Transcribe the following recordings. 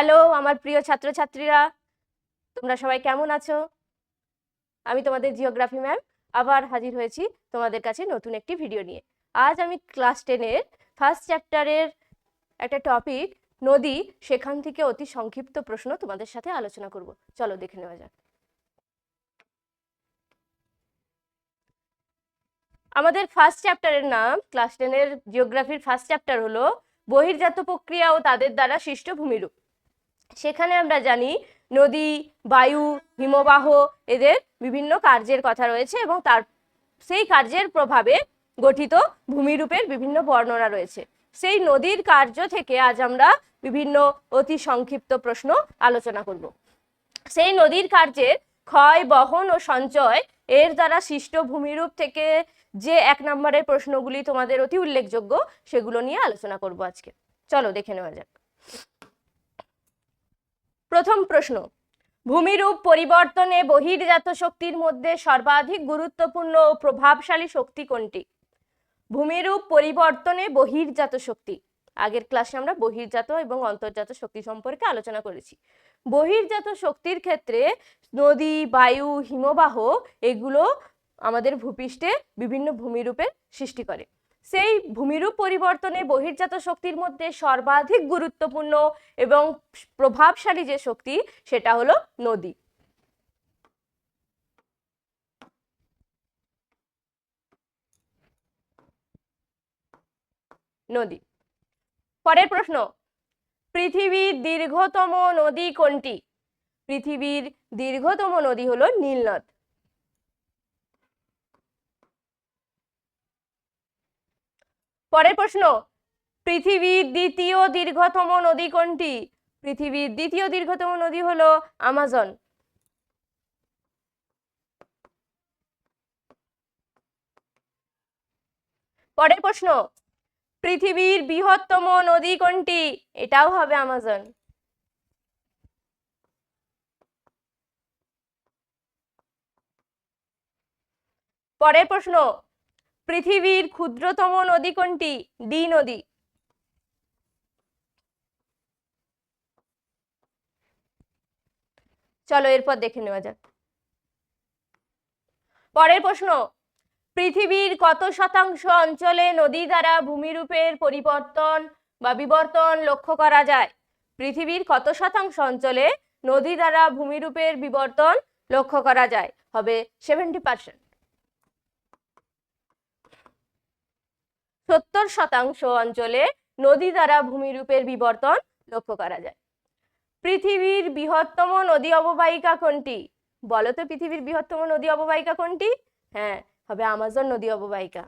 Hello আমার প্রিয় ছাত্রছাত্রীরা। তোমরা সবাই কেমন আছো? আমি তোমাদের জিওগ্রাফি ম্যাম আবার হাজির হয়েছি তোমাদের কাছে নতুন একটি ভিডিও নিয়ে। আজ আমি ক্লাস টেনের ফার্স্ট চ্যাপ্টারের একটা টপিক নদী, সেখান থেকে অতি সংক্ষিপ্ত প্রশ্ন তোমাদের সাথে আলোচনা করব। চলো দেখে নেওয়া যাক। আমাদের ফার্স্ট চ্যাপ্টারের নাম ক্লাস টেনের জিওগ্রাফির ফার্স্ট চ্যাপ্টার হলো, বহির্জাত প্রক্রিয়া ও তাদের দ্বারা সৃষ্ট ভূমিরূপ। সেখানে আমরা জানি নদী, বায়ু, হিমবাহ এদের বিভিন্ন কার্যের কথা রয়েছে এবং তার, সেই কার্যের প্রভাবে গঠিত ভূমিরূপের বিভিন্ন বর্ণনা রয়েছে। সেই নদীর কার্য থেকে আজ আমরা বিভিন্ন অতি সংক্ষিপ্ত প্রশ্ন আলোচনা করব। সেই নদীর কার্যের ক্ষয়, বহন ও সঞ্চয় এর দ্বারা সৃষ্ট ভূমিরূপ থেকে যে এক নম্বরের প্রশ্নগুলি তোমাদের অতি উল্লেখযোগ্য সেগুলো নিয়ে আলোচনা করব আজকে। চলো দেখে নেওয়া যাক। প্রথম প্রশ্ন, ভূমিরূপ পরিবর্তনে বহির্জাত শক্তির মধ্যে সর্বাধিক গুরুত্বপূর্ণ ও প্রভাবশালী শক্তি কোনটি? ভূমিরূপ পরিবর্তনে বহির্জাত শক্তি, আগের ক্লাসে আমরা বহির্জাত এবং অন্তর্জাত শক্তি সম্পর্কে আলোচনা করেছি। বহির্জাত শক্তির ক্ষেত্রে নদী, বায়ু, হিমবাহ, এগুলো আমাদের ভূপৃষ্ঠে বিভিন্ন ভূমিরূপের সৃষ্টি করে। সেই ভূমিরূপ পরিবর্তনে বহির্জাত শক্তির মধ্যে সর্বাধিক গুরুত্বপূর্ণ এবং প্রভাবশালী যে শক্তি, সেটা হলো নদী। নদী। পরের প্রশ্ন, পৃথিবীর দীর্ঘতম নদী কোনটি? পৃথিবীর দীর্ঘতম নদী হলো নীলনদ। পরের প্রশ্ন, পৃথিবীর দ্বিতীয় দীর্ঘতম নদী কোনটি? পৃথিবীর দ্বিতীয় দীর্ঘতম নদী হলো আমাজন। পরের প্রশ্ন, পৃথিবীর বৃহত্তম নদী কোনটি? এটাও হবে আমাজন। পরের প্রশ্ন পৃথিবীর ক্ষুদ্রতম নদী কোনটি? ডি নদী। চলো এরপর দেখে নেওয়া যাক। পরের প্রশ্ন, পৃথিবীর কত শতাংশ অঞ্চলে নদী দ্বারা ভূমিরূপের পরিবর্তন বা বিবর্তন লক্ষ্য করা যায়? পৃথিবীর কত শতাংশ অঞ্চলে নদী দ্বারা ভূমিরূপের বিবর্তন লক্ষ্য করা যায়? হবে সেভেন্টি পার্সেন্ট সত্তর শতাংশ অঞ্চলে নদী দ্বারা ভূমিরূপের বিবর্তন লক্ষ্য করা যায়। পৃথিবীর বৃহত্তম নদী অববাহিকা কোনটি? বলো তো পৃথিবীর বৃহত্তম নদী অববাহিকা কোনটি? হ্যাঁ হবে আমাজন নদী অববাহিকা।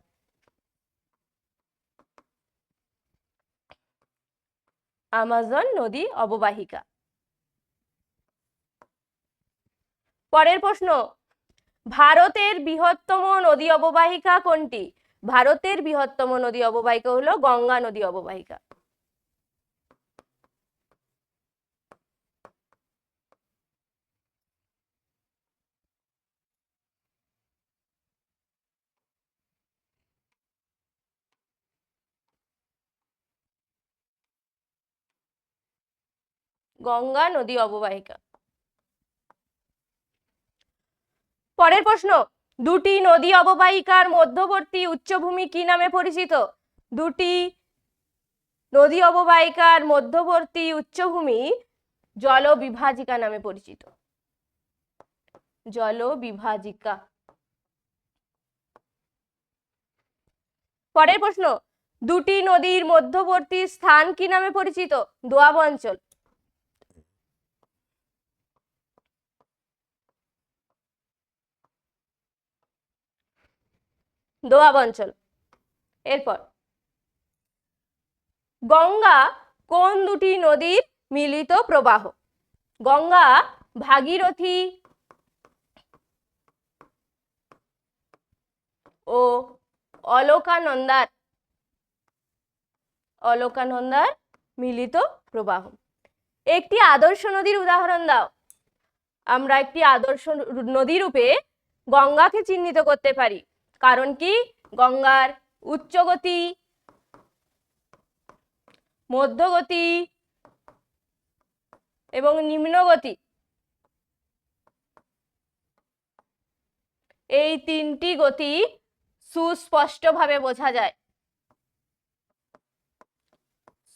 আমাজন নদী অববাহিকা। পরের প্রশ্ন, ভারতের বৃহত্তম নদী অববাহিকা কোনটি? ভারতের বৃহত্তম নদী অববাহিকা হলো গঙ্গা নদী অববাহিকা। গঙ্গা নদী অববাহিকা। পরের প্রশ্ন দুটি নদী অববাহিকার মধ্যবর্তী উচ্চভূমি কি নামে পরিচিত? দুটি নদী অববাহিকার মধ্যবর্তী উচ্চভূমি জলবিভাজিকা নামে পরিচিত। জলবিভাজিকা। পরের প্রশ্ন, দুটি নদীর মধ্যবর্তী স্থান কি নামে পরিচিত? দোয়াব অঞ্চল। দোয়াব অঞ্চল এরপর, গঙ্গা কোন দুটি নদীর মিলিত প্রবাহ? গঙ্গা ভাগীরথী ও অলকানন্দার অলকানন্দার মিলিত প্রবাহ। একটি আদর্শ নদীর উদাহরণ দাও। আমরা একটি আদর্শ নদী রূপে গঙ্গাকে চিহ্নিত করতে পারি। কারণ কি? গঙ্গার উচ্চগতি, মধ্যগতি এবং নিম্নগতি। এই তিনটি গতি সুস্পষ্টভাবে বোঝা যায়।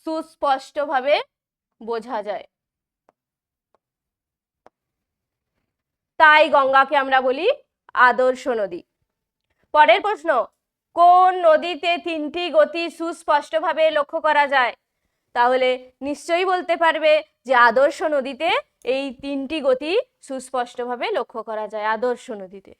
সুস্পষ্টভাবে বোঝা যায়। তাই গঙ্গাকে আমরা বলি আদর্শ নদী। পরের প্রশ্ন, কোন নদীতে তিনটি গতি সুস্পষ্টভাবে লক্ষ্য করা যায়? তাহলে নিশ্চয়ই বলতে পারবে যে আদর্শ নদীতে এই তিনটি গতি সুস্পষ্টভাবে লক্ষ্য করা যায়, আদর্শ নদীতে।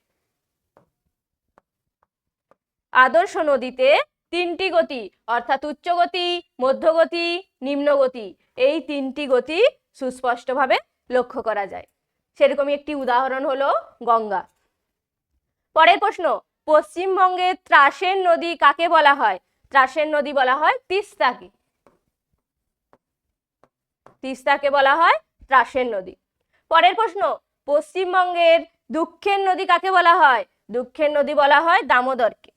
আদর্শ নদীতে তিনটি গতি, অর্থাৎ উচ্চ গতি মধ্যগতি নিম্নগতি এই তিনটি গতি সুস্পষ্টভাবে লক্ষ্য করা যায়। সেরকমই একটি উদাহরণ হলো গঙ্গা। পরের প্রশ্ন পশ্চিমবঙ্গের ত্রাসের নদী কাকে বলা হয়? ত্রাসের নদী বলা হয় তিস্তাকে। তিস্তাকে বলা হয় ত্রাসের নদী। পরের প্রশ্ন, পশ্চিমবঙ্গের দুঃখের নদী কাকে বলা হয়? দুঃখের নদী বলা হয় দামোদরকে।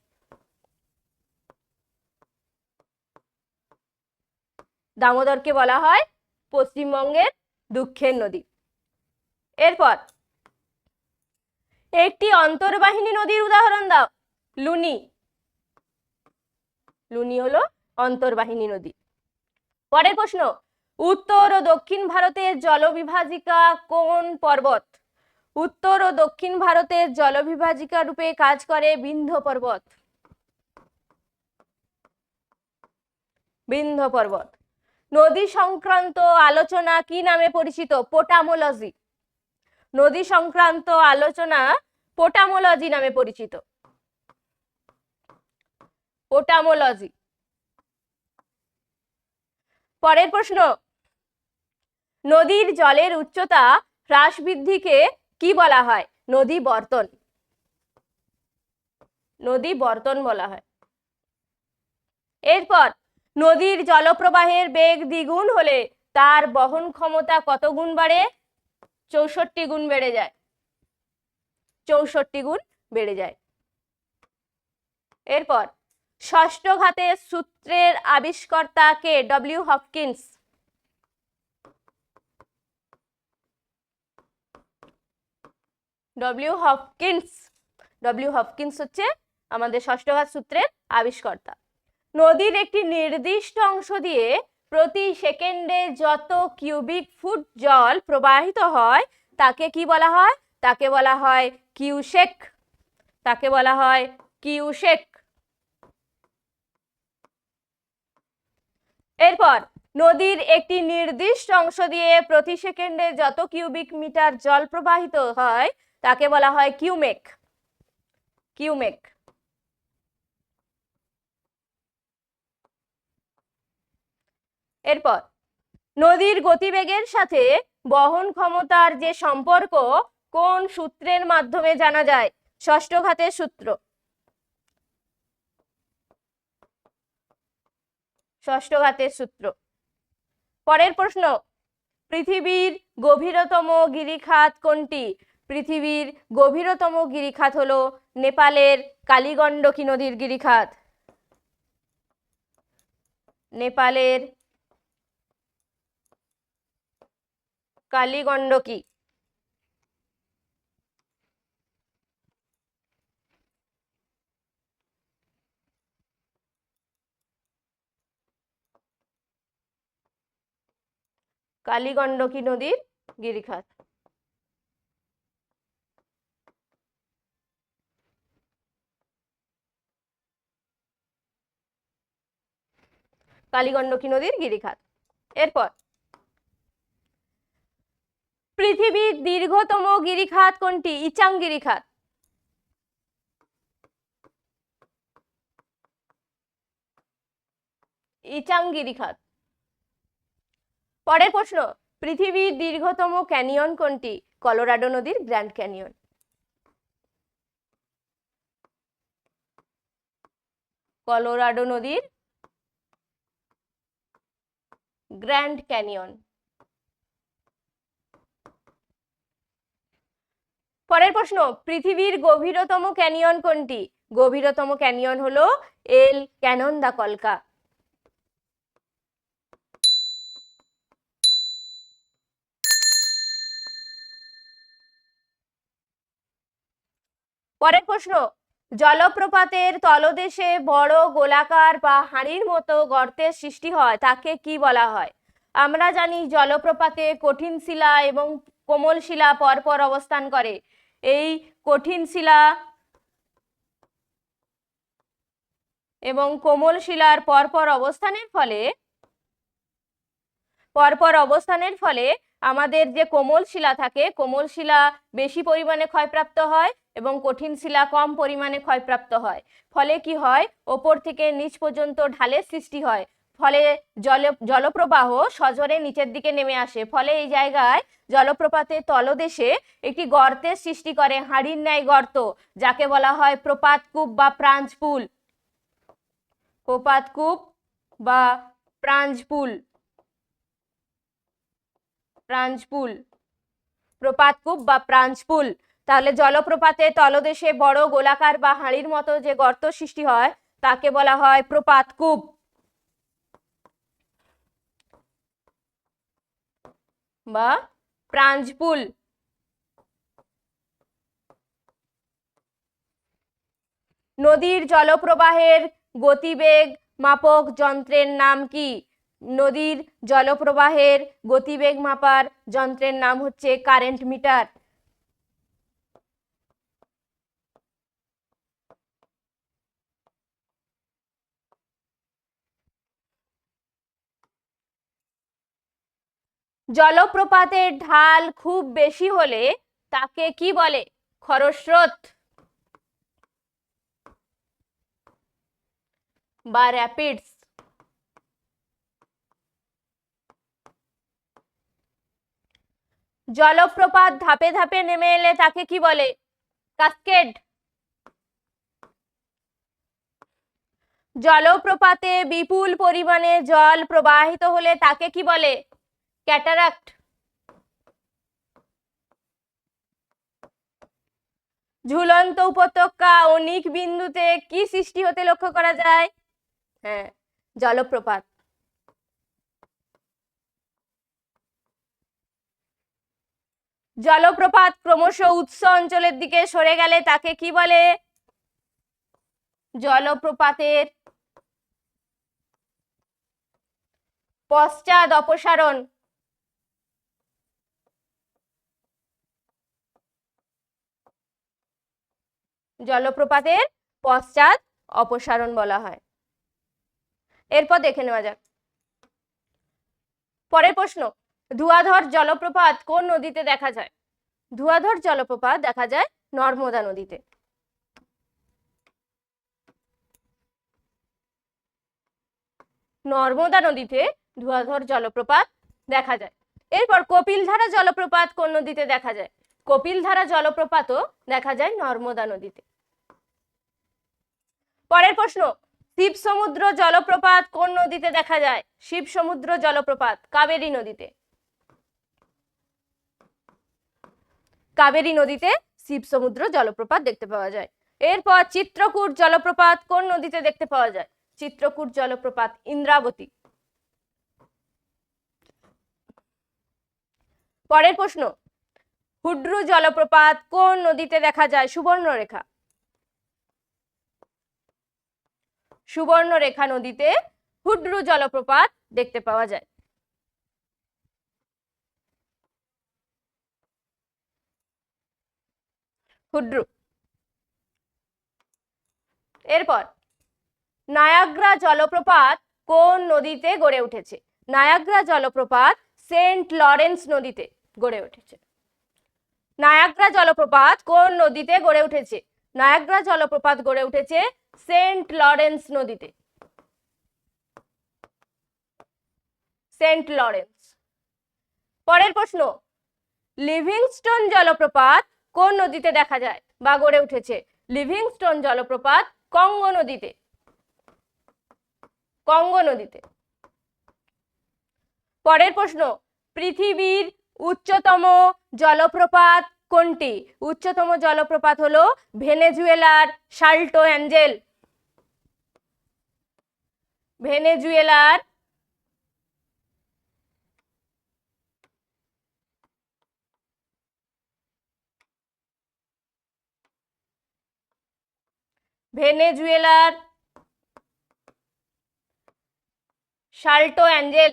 দামোদরকে বলা হয় পশ্চিমবঙ্গের দুঃখের নদী। এরপর একটি অন্তর্বাহিনী নদীর উদাহরণ দাও। লুনি। লুনি হলো অন্তর্বাহিনী নদী। পরের প্রশ্ন, উত্তর ও দক্ষিণ ভারতের জলবিভাজিকা কোন পর্বত? উত্তর ও দক্ষিণ ভারতের জলবিভাজিকা রূপে কাজ করে বিন্ধ্য পর্বত। বিন্ধ্য পর্বত। নদী সংক্রান্ত আলোচনা কি নামে পরিচিত? পোটামোলজি। নদী সংক্রান্ত আলোচনা পোটামোলজি নামে পরিচিত। পোটামোলজি। পরের প্রশ্ন, নদীর জলের উচ্চতা হ্রাস বৃদ্ধিকে কি বলা হয়? নদী বর্তন। নদী বর্তন বলা হয়। এরপর, নদীর জলপ্রবাহের বেগ দ্বিগুণ হলে তার বহন ক্ষমতা কত গুণ বাড়ে? চৌষট্টি গুণ বেড়ে যায়। চৌষট্টি গুণ বেড়ে যায়। এরপর, ষষ্ঠ ঘাতের সূত্রের আবিষ্কর্তা কে? W Hopkins. W Hopkins. W Hopkins হচ্ছে আমাদের ষষ্ঠঘাত সূত্রের আবিষ্কর্তা। নদীর একটি নির্দিষ্ট অংশ দিয়ে প্রতি সেকেন্ডে যত কিউবিক ফুট জল প্রবাহিত হয়, তাকে কি বলা হয়? তাকে বলা হয় কিউসেক। তাকে বলা হয় কিউসেক। এরপর, নদীর একটি নির্দিষ্ট অংশ দিয়ে প্রতি সেকেন্ডে যত কিউবিক মিটার জল প্রবাহিত হয়, তাকে বলা হয় কিউমেক। কিউমেক। এরপর, নদীর গতিবেগের সাথে বহন ক্ষমতার যে সম্পর্ক, কোন সূত্রের মাধ্যমে জানা যায়? ষষ্ঠ ঘাতের সূত্র। ষষ্ঠ ঘাতের সূত্র। পরের প্রশ্ন, পৃথিবীর গভীরতম গিরিখাত কোনটি? পৃথিবীর গভীরতম গিরিখাত হল নেপালের কালীগণ্ডকী নদীর গিরিখাত। নেপালের কালীগণ্ডকী কালীগণ্ডকী নদীর? গিরিখাত। কালীগণ্ডকী নদীর? গিরিখাত। এরপর পৃথিবীর দীর্ঘতম গিরিখাত কোনটি? ইচাং গিরিখাত। ইচাং পরের প্রশ্ন, পৃথিবীর দীর্ঘতম ক্যানিয়ন কোনটি? কলোরাডো নদীর গ্র্যান্ড ক্যানিয়ন। কলোরাডো নদীর গ্র্যান্ড ক্যানিয়ন। পরের প্রশ্ন, পৃথিবীর গভীরতম ক্যানিয়ন কোনটি? গভীরতম ক্যানিয়ন হলো এল ক্যানন দা কলকা। পরের প্রশ্ন, জলপ্রপাতের তলদেশে বড় গোলাকার বা হাঁড়ির মতো গর্তের সৃষ্টি হয়, তাকে কি বলা হয়? আমরা জানি জলপ্রপাতে কঠিন শিলা এবং কোমল শিলা পরপর অবস্থান করে। এই কঠিন শিলা এবং কোমল শিলার পরপর অবস্থানের ফলে, পরপর অবস্থানের ফলে আমাদের যে কোমল শিলা থাকে, কোমল শিলা বেশি পরিমাণে ক্ষয়প্রাপ্ত হয় এবং কঠিন শিলা কম পরিমাণে ক্ষয়প্রাপ্ত হয়। ফলে কি হয়? ওপর থেকে নিচ পর্যন্ত ঢালের সৃষ্টি হয়। ফলে জল, জলপ্রবাহ সজোরে নিচের দিকে নেমে আসে। ফলে এই জায়গায় জলপ্রপাতের তলদেশে একটি গর্তের সৃষ্টি করে, হাঁড়ির ন্যায় গর্ত, যাকে বলা হয় প্রপাতকূপ বা প্রাঞ্জপুল প্রপাতকূপ বা প্রাঞ্জপুল প্রাঞ্জপুল প্রপাতকূপ বা প্রাঞ্জপুল তাহলে জলপ্রপাতের তলদেশে বড় গোলাকার বা হাঁড়ির মতো যে গর্ত সৃষ্টি হয়, তাকে বলা হয় প্রপাতকূপ বা প্রাঞ্জপুল নদীর জলপ্রবাহের গতিবেগ মাপক যন্ত্রের নাম কি? নদীর জলপ্রবাহের গতিবেগ মাপার যন্ত্রের নাম হচ্ছে কারেন্ট মিটার। জলপ্রপাতের ঢাল খুব বেশি হলে তাকে কি বলে? খরস্রোত। বা র্যাপিডস। জলপ্রপাত ধাপে ধাপে নেমে এলে তাকে কি বলে? কাস্কেড। জলপ্রপাতে বিপুল পরিমাণে জল প্রবাহিত হলে তাকে কি বলে? ক্যাটারাক্ট। ঝুলন্ত উপত্যকা অনিক বিন্দুতে কি সৃষ্টি হতে লক্ষ্য করা যায়? হ্যাঁ জলপ্রপাত। জলপ্রপাত ক্রমশ উৎস অঞ্চলের দিকে সরে গেলে তাকে কি বলে? জলপ্রপাতের পশ্চাৎ অপসারণ। জলপ্রপাতের পশ্চাৎ অপসারণ বলা হয়। এরপর দেখে নেওয়া যাক। পরের প্রশ্ন, ধুয়াধর জলপ্রপাত কোন নদীতে দেখা যায়? ধুয়াধর জলপ্রপাত দেখা যায় নর্মদা নদীতে। নর্মদা নদীতে ধুয়াধর জলপ্রপাত দেখা যায়। এরপর কপিলধারা জলপ্রপাত কোন নদীতে দেখা যায়? কপিলধারা জলপ্রপাতও দেখা যায় নর্মদা নদীতে। পরের প্রশ্ন শিব সমুদ্র জলপ্রপাত কোন নদীতে দেখা যায়? শিব সমুদ্র জলপ্রপাত কাবেরী নদীতে। কাবেরী নদীতে শিব সমুদ্র জলপ্রপাত দেখতে পাওয়া যায়। এরপর চিত্রকূট জলপ্রপাত কোন নদীতে দেখতে পাওয়া যায়? চিত্রকূট জলপ্রপাত ইন্দ্রাবতী। পরের প্রশ্ন হুড্রু জলপ্রপাত কোন নদীতে দেখা যায়? সুবর্ণরেখা। সুবর্ণরেখা নদীতে হুড্রু জলপ্রপাত দেখতে পাওয়া যায়। হুড্রু এরপর, নায়াগ্রা জলপ্রপাত কোন নদীতে গড়ে উঠেছে? নায়াগ্রা জলপ্রপাত সেন্ট লরেন্স নদীতে গড়ে উঠেছে। নায়াগ্রা জলপ্রপাত কোন নদীতে গড়ে উঠেছে? নায়াগ্রা জলপ্রপাত গড়ে উঠেছে সেন্ট লরেন্স নদীতে। Saint Lawrence. পরের প্রশ্ন, লিভিংস্টোন জলপ্রপাত কোন নদীতে দেখা যায় বা গড়ে উঠেছে? লিভিংস্টোন জলপ্রপাত কঙ্গ নদীতে। কঙ্গ নদীতে। পরের প্রশ্ন, পৃথিবীর উচ্চতম জলপ্রপাত কোনটি? উচ্চতম জলপ্রপাত হলো ভেনেজুয়েলার সাল্টো অ্যাঞ্জেল। ভেনেজুয়েলার ভেনেজুয়েলার সাল্টো অ্যাঞ্জেল।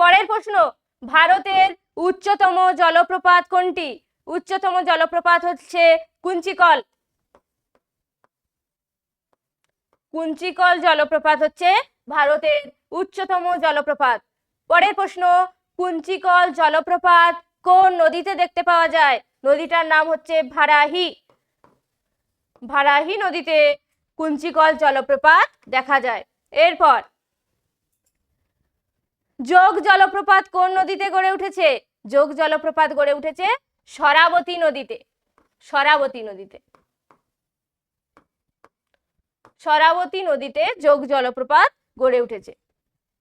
পরের প্রশ্ন, ভারতের উচ্চতম জলপ্রপাত কোনটি? উচ্চতম জলপ্রপাত হচ্ছে কুঞ্চিকল। কুঞ্চিকল জলপ্রপাত হচ্ছে ভারতের উচ্চতম জলপ্রপাত। পরের প্রশ্ন, কুঞ্চিকল জলপ্রপাত কোন নদীতে দেখতে পাওয়া যায়? নদীটার নাম হচ্ছে ভারাহি। ভারাহি নদীতে কুঞ্চিকল জলপ্রপাত দেখা যায়। এরপর যোগ জলপ্রপাত কোন নদীতে গড়ে উঠেছে? যোগ জলপ্রপাত গড়ে উঠেছে সরাবতী নদীতে। সরাবতী নদীতে। সরাবতী নদীতে যোগ জলপ্রপাত গড়ে উঠেছে।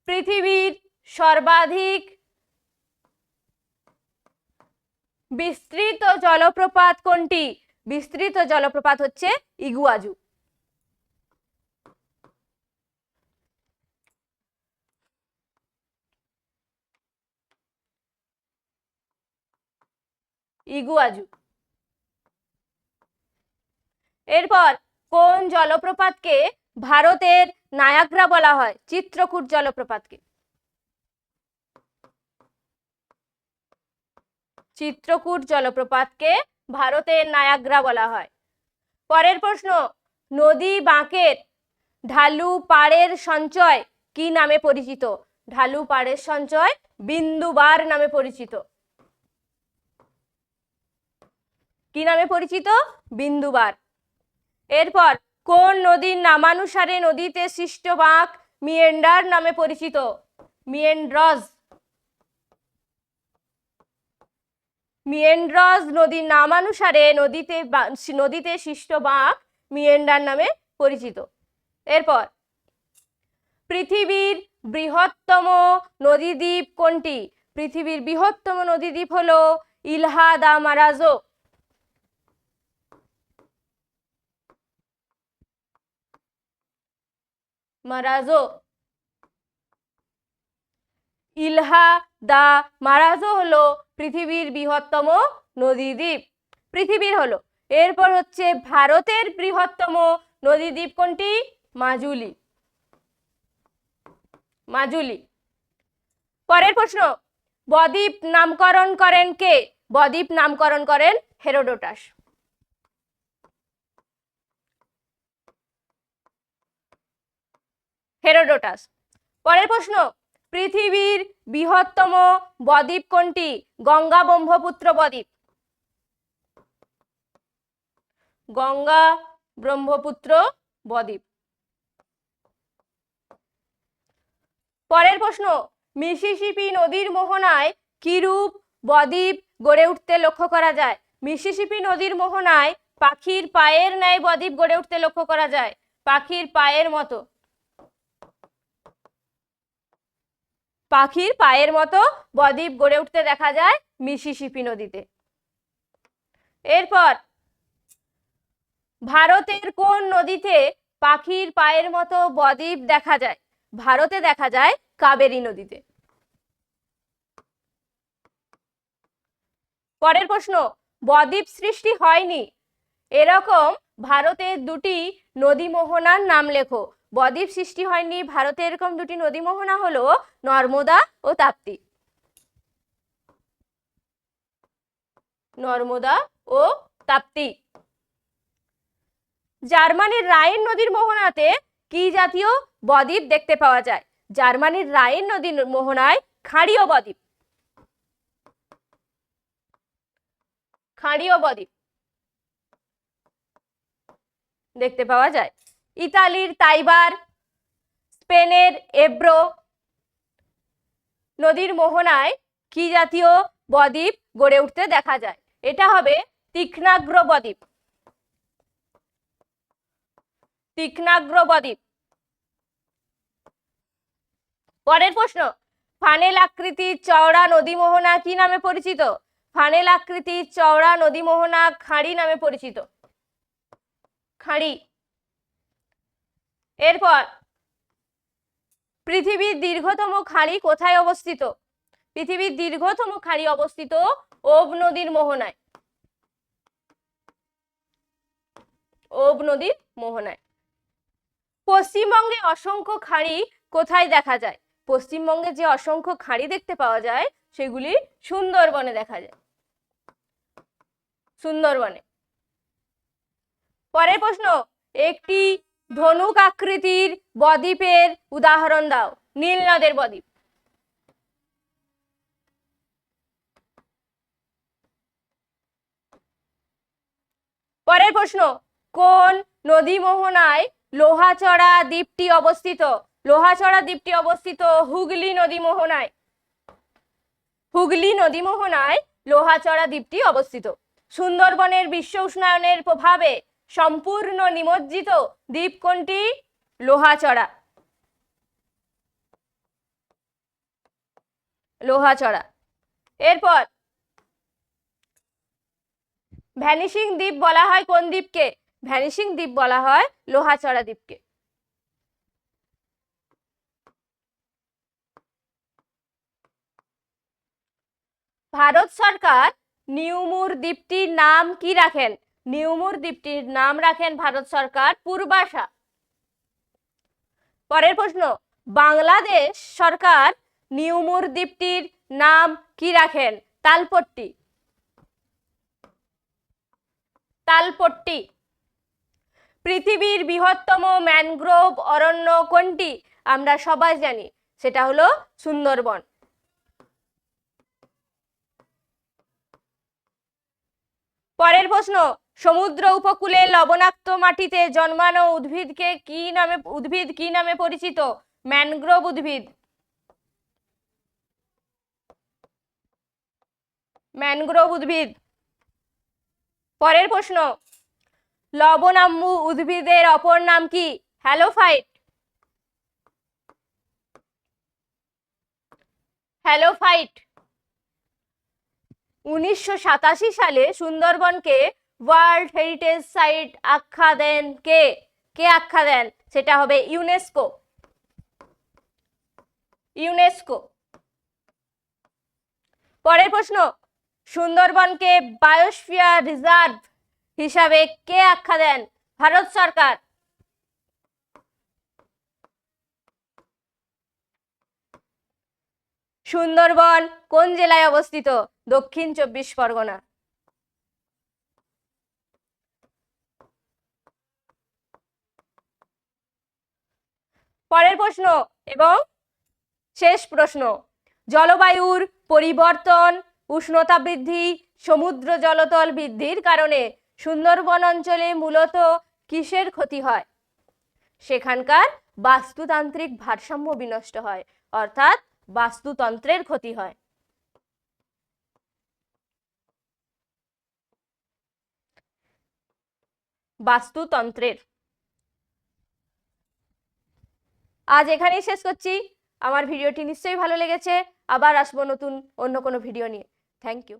পৃথিবীর সর্বাধিক বিস্তৃত জলপ্রপাত কোনটি? বিস্তৃত জলপ্রপাত হচ্ছে ইগুয়াজু। ইগুয়াজু এরপর কোন জলপ্রপাতকে ভারতের নায়াগ্রা বলা হয়? চিত্রকূট জলপ্রপাতকে। চিত্রকূট জলপ্রপাতকে ভারতের নায়াগ্রা বলা হয়। পরের প্রশ্ন, নদী বাঁকের ঢালু পাড়ের সঞ্চয় কি নামে পরিচিত? ঢালু পাড়ের সঞ্চয় বিন্দুবার নামে পরিচিত। কি নামে পরিচিত? বিন্দুবার। এরপর, কোন নদীর নামানুসারে নদীতে সৃষ্ট বাঁক মিয়েন্ডার নামে পরিচিত? মিয়েন্ড্রজ। মিয়েন্ড্রজ নদীর নামানুসারে নদীতে নদীতে সৃষ্ট বাঁক মিয়েন্ডার নামে পরিচিত। এরপর, পৃথিবীর বৃহত্তম নদীদ্বীপ কোনটি? পৃথিবীর বৃহত্তম নদীদ্বীপ হলো ইলহা মারাজো। ইলহা দা মারাজো হলো পৃথিবীর বৃহত্তম নদীদ্বীপ। পৃথিবীর হলো। এরপর হচ্ছে ভারতের বৃহত্তম নদীদ্বীপ কোনটি? মাজুলি। মাজুলি। পরের প্রশ্ন, বদ্বীপ নামকরণ করেন কে? বদ্বীপ নামকরণ করেন হেরোডোটাস। হেরোডোটাস। পরের প্রশ্ন, পৃথিবীর বৃহত্তম বদ্বীপ কোনটি? গঙ্গা ব্রহ্মপুত্র বদ্বীপ। গঙ্গা ব্রহ্মপুত্র বদ্বীপ। পরের প্রশ্ন, মিসিসিপি নদীর মোহনায় কিরূপ বদ্বীপ গড়ে উঠতে লক্ষ্য করা যায়? মিসিসিপি নদীর মোহনায় পাখির পায়ের ন্যায় বদ্বীপ গড়ে উঠতে লক্ষ্য করা যায়। পাখির পায়ের মতো। পাখির পায়ের মতো বদ্বীপ গড়ে উঠতে দেখা যায় মিসিসিপি নদীতে। এরপর, ভারতের কোন নদীতে পাখির পায়ের মতো বদ্বীপ দেখা যায়? ভারতে দেখা যায় কাবেরী নদীতে। পরের প্রশ্ন, বদ্বীপ সৃষ্টি হয়নি? এরকম ভারতের দুটি নদী মোহনার নাম লেখো। বদ্বীপ সৃষ্টি হয়নি, ভারতে এরকম দুটি নদী মোহনা হলো নর্মদা ও তাপ্তি। নর্মদা ও তাপ্তি। জার্মানির রাইন নদীর মোহনাতে কি জাতীয় বদ্বীপ দেখতে পাওয়া যায়? জার্মানির রাইন নদীর মোহনায় খাঁড়ীয় বদ্বীপ। খাঁড়ীয় বদ্বীপ। দেখতে পাওয়া যায়। ইতালির তাইবার, স্পেনের এব্রো নদীর মোহনায় কি জাতীয় বদ্বীপ গড়ে উঠতে দেখা যায়? এটা হবে তীক্ষ্ণাগ্র বদ্বীপ। তীক্ষ্ণাগ্র বদ্বীপ। পরের প্রশ্ন, ফানেল আকৃতির চওড়া নদী মোহনা কি নামে পরিচিত? ফানেল আকৃতির চওড়া নদী মোহনা খাঁড়ি নামে পরিচিত। খাঁড়ি। এরপর, পৃথিবীর দীর্ঘতম খাঁড়ি কোথায় অবস্থিত? পৃথিবীর দীর্ঘতম খাঁড়ি অবস্থিত ওব নদীর মোহনায়। ওব নদীর মোহনায়। পশ্চিমবঙ্গে অসংখ্য খাঁড়ি কোথায় দেখা যায়? পশ্চিমবঙ্গে যে অসংখ্য খাঁড়ি দেখতে পাওয়া যায়, সেগুলি সুন্দরবনে দেখা যায়। সুন্দরবনে। পরের প্রশ্ন, একটি ধনুক আকৃতির বদ্বীপের উদাহরণ দাও। নীল নদের বদ্বীপ। পরের প্রশ্ন, কোন নদী মোহনায় লোহাচড়া দ্বীপটি অবস্থিত? লোহাচড়া দ্বীপটি অবস্থিত হুগলি নদী মোহনায়। হুগলি নদী মোহনায় লোহাচড়া দ্বীপটি অবস্থিত। সুন্দরবনের বিশ্ব উষ্ণায়নের প্রভাবে সম্পূর্ণ নিমজ্জিত দ্বীপ কোনটি লোহাচড়া। লোহাচড়া। এরপর ভ্যানিশিং দ্বীপ বলা হয় কোন দ্বীপকে? ভ্যানিশিং দ্বীপ বলা হয় লোহাচড়া দ্বীপকে। ভারত সরকার নিউমুর দ্বীপটির নাম কি রাখেন? নিউমুর দ্বীপটির নাম রাখেন ভারত সরকার পূর্বাশা। পরের প্রশ্ন, বাংলাদেশ সরকার নিউমুর দ্বীপটির নাম কি রাখেন? তালপট্টি। তালপট্টি। পৃথিবীর বৃহত্তম ম্যানগ্রোভ অরণ্য কোনটি? আমরা সবাই জানি, সেটা হলো সুন্দরবন। পরের প্রশ্ন সমুদ্র উপকূলে লবণাক্ত মাটিতে জন্মানো উদ্ভিদকে কি নামে, উদ্ভিদ কি নামে পরিচিত? ম্যানগ্রোভ উদ্ভিদ। ম্যানগ্রোভ উদ্ভিদ। পরের প্রশ্ন, লবণাম্বু উদ্ভিদের অপর নাম কি? হ্যালোফাইট। হ্যালোফাইট। উনিশশো সাতাশি সালে সুন্দরবনকে ওয়ার্ল্ড হেরিটেজ সাইট আখ্যা দেন কে? কে আখ্যা দেন সেটা হবে ইউনেস্কো ইউনেস্কো পরের প্রশ্ন, সুন্দরবনকে বায়োস্ফিয়ার রিজার্ভ হিসাবে কে আখ্যা দেন ভারত সরকার। সুন্দরবন কোন জেলায় অবস্থিত? দক্ষিণ চব্বিশ পরগনা। পরের প্রশ্ন এবং শেষ প্রশ্ন। জলবায়ুর পরিবর্তন, উষ্ণতা বৃদ্ধি, সমুদ্র জলতল বৃদ্ধির কারণে সুন্দরবন অঞ্চলে মূলত কিসের ক্ষতি হয়? সেখানকার বাস্তুতান্ত্রিক ভারসাম্য বিনষ্ট হয়, অর্থাৎ বাস্তুতন্ত্রের ক্ষতি হয়। বাস্তুতন্ত্রের আজ এখানেই শেষ করছি। আমার ভিডিওটি নিশ্চয়ই ভালো লেগেছে। আবার আসব নতুন, অন্য কোনো ভিডিও নিয়ে। Thank you